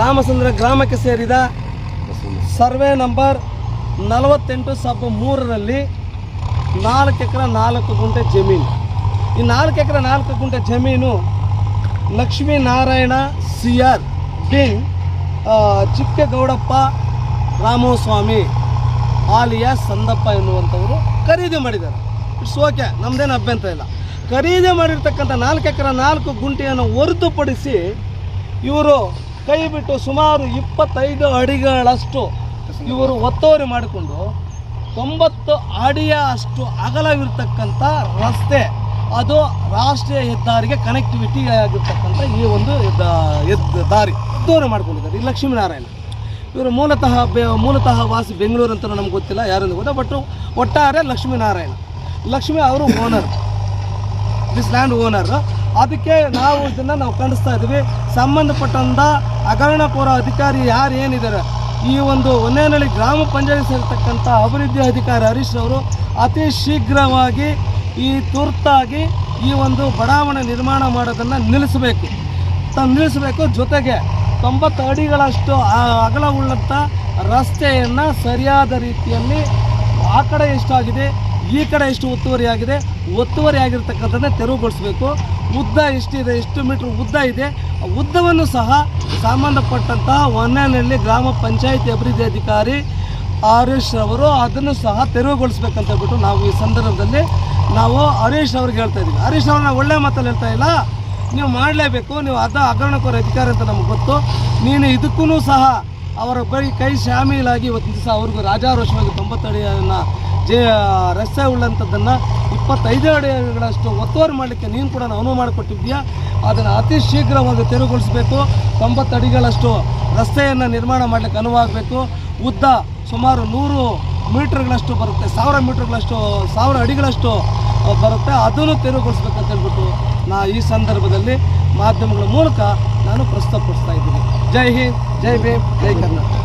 ರಾಮಚಂದ್ರ ಗ್ರಾಮಕ್ಕೆ ಸೇರಿದ survey number ನಲವತ್ತೆಂಟು ಸಬ್ ಮೂರರಲ್ಲಿ ನಾಲ್ಕು ಎಕರೆ ನಾಲ್ಕು ಗುಂಟೆ ಜಮೀನು. ಈ ನಾಲ್ಕು ಎಕರೆ ನಾಲ್ಕು ಗುಂಟೆ ಜಮೀನು Lakshminarayana C R Chikkegowdappa Chikkagowdappa Ramaswamy alias Sandappa ಎನ್ನುವಂಥವರು ಖರೀದಿ ಮಾಡಿದ್ದಾರೆ. ಇಟ್ಸ್ ಓಕೆ ನಮ್ಮದೇನು ಅಭ್ಯಂತರ ಇಲ್ಲ. ಖರೀದಿ ಮಾಡಿರ್ತಕ್ಕಂಥ ನಾಲ್ಕು ಎಕರೆ ನಾಲ್ಕು ಗುಂಟೆಯನ್ನು ಹೊರತುಪಡಿಸಿ ಇವರು ಕೈ ಬಿಟ್ಟು ಸುಮಾರು ಇಪ್ಪತ್ತೈದು ಅಡಿಗಳಷ್ಟು ಇವರು ಒತ್ತುವರಿ ಮಾಡಿಕೊಂಡು ತೊಂಬತ್ತು ಅಡಿಯ ಅಷ್ಟು ಅಗಲವಿರ್ತಕ್ಕಂಥ ರಸ್ತೆ, ಅದು ರಾಷ್ಟ್ರೀಯ ಹೆದ್ದಾರಿಗೆ ಕನೆಕ್ಟಿವಿಟಿ ಆಗಿರ್ತಕ್ಕಂಥ ಈ ಒಂದು ದಾರಿ ಒತ್ತುವರಿ ಮಾಡ್ಕೊಂಡಿದ್ದಾರೆ. ಈ ಲಕ್ಷ್ಮೀನಾರಾಯಣ. ಇವರು ಮೂಲತಃ ಬೆ, ಮೂಲತಃ ವಾಸಿ ಬೆಂಗಳೂರು ಅಂತ ನಮ್ಗೆ ಗೊತ್ತಿಲ್ಲ, ಯಾರಿಂದ ಗೊತ್ತಾ? ಬಟ್ ಒಟ್ಟಾರೆ ಲಕ್ಷ್ಮೀನಾರಾಯಣ. ಲಕ್ಷ್ಮಿ ಅವರು ಓನರ್ ದಿಸ್ ಲ್ಯಾಂಡ್ ಓನರ್ ಅದಕ್ಕೆ ನಾವು ಇದನ್ನು ನಾವು ಖಂಡಿಸ್ತಾ ಇದ್ದೀವಿ. ಸಂಬಂಧಪಟ್ಟಂಥ ಹಗರಣಕೋರ ಅಧಿಕಾರಿ ಯಾರು ಏನಿದ್ದಾರೆ? ಈ ಒಂದು ಹೊನ್ನೇನಹಳ್ಳಿ ಗ್ರಾಮ ಪಂಚಾಯತ್ ಸೇರ್ತಕ್ಕಂಥ ಅಭಿವೃದ್ಧಿ ಅಧಿಕಾರಿ ಹರೀಶ್ ಅವರು ಅತಿ ಶೀಘ್ರವಾಗಿ ಈ ತುರ್ತಾಗಿ ಈ ಒಂದು ಬಡಾವಣೆ ನಿರ್ಮಾಣ ಮಾಡೋದನ್ನು ನಿಲ್ಲಿಸಬೇಕು. ತ ನಿಲ್ಲಿಸಬೇಕು. ಜೊತೆಗೆ ತೊಂಬತ್ತು ಅಡಿಗಳಷ್ಟು ಆ- ಉಳ್ಳಂಥ ರಸ್ತೆಯನ್ನು ಸರಿಯಾದ ರೀತಿಯಲ್ಲಿ ಆ ಕಡೆ ಎಷ್ಟಾಗಿದೆ, ಈ ಕಡೆ ಎಷ್ಟು ಒತ್ತುವರಿ ಆಗಿದೆ, ಒತ್ತುವರಿ ಆಗಿರ್ತಕ್ಕಂಥದ್ದನ್ನ ತೆರವುಗೊಳಿಸಬೇಕು. ಉದ್ದ ಎಷ್ಟಿದೆ, ಎಷ್ಟು ಮೀಟ್ರ್ ಉದ್ದ ಇದೆ ಉದ್ದವನ್ನು ಸಹ ಸಂಬಂಧಪಟ್ಟಂತಹ ಹೊನ್ನಲ್ಲಿ ಗ್ರಾಮ ಪಂಚಾಯಿತಿ ಅಭಿವೃದ್ಧಿ ಅಧಿಕಾರಿ ಹರೀಶ್ ಅವರು ಅದನ್ನು ಸಹ ತೆರವುಗೊಳಿಸ್ಬೇಕಂತ ಹೇಳ್ಬಿಟ್ಟು ನಾವು ಈ ಸಂದರ್ಭದಲ್ಲಿ ನಾವು ಹರೀಶ್ ಅವ್ರಿಗೆ ಹೇಳ್ತಾ ಇದ್ದೀವಿ. ಹರೀಶ್ ಅವ್ರನ್ನ ಒಳ್ಳೆ ಮಾತಲ್ಲಿ ಹೇಳ್ತಾ ಇಲ್ಲ. ನೀವು ಮಾಡಲೇಬೇಕು, ನೀವು ಅದ ಹಗರಣಕೋರ ಅಧಿಕಾರಿ ಅಂತ ನಮ್ಗೆ ಗೊತ್ತು. ನೀನು ಇದಕ್ಕೂ ಸಹ ಅವರ ಬರೀ ಕೈ ಶಾಮೀಲಾಗಿ ಇವತ್ತಿನ ದಿವಸ ಅವ್ರಿಗೂ ರಾಜಾರೋಷವಾಗಿ ತೊಂಬತ್ತು ಅಡಿಯನ್ನು ಜೇ ರಸ್ತೆ ಉಳ್ಳಂಥದ್ದನ್ನು ಇಪ್ಪತ್ತೈದು ಅಡಿಗಳಷ್ಟು ಒತ್ತುವರಿ ಮಾಡಲಿಕ್ಕೆ ನೀನು ಕೂಡ ಅನುವು ಮಾಡಿಕೊಟ್ಟಿದ್ದೀಯಾ? ಅದನ್ನು ಅತಿ ಶೀಘ್ರವಾಗಿ ತೆರವುಗೊಳಿಸಬೇಕು. ತೊಂಬತ್ತು ಅಡಿಗಳಷ್ಟು ರಸ್ತೆಯನ್ನು ನಿರ್ಮಾಣ ಮಾಡಲಿಕ್ಕೆ ಅನುವಾಗಬೇಕು. ಉದ್ದ ಸುಮಾರು ನೂರು ಮೀಟ್ರ್ಗಳಷ್ಟು ಬರುತ್ತೆ, ಸಾವಿರ ಮೀಟರ್ಗಳಷ್ಟು, ಸಾವಿರ ಅಡಿಗಳಷ್ಟು ಬರುತ್ತೆ. ಅದನ್ನು ತೆರವುಗೊಳಿಸ್ಬೇಕಂತ ಹೇಳ್ಬಿಟ್ಟು ನಾ ಈ ಸಂದರ್ಭದಲ್ಲಿ ಮಾಧ್ಯಮಗಳ ಮೂಲಕ ನಾನು ಪ್ರಸ್ತುತಪಡಿಸ್ತಾ ಇದ್ದೀನಿ. ಜೈ ಹಿಂದ್, ಜೈ ಭೀಮ್, ಜೈ ಕರ್ನಾಟಕ.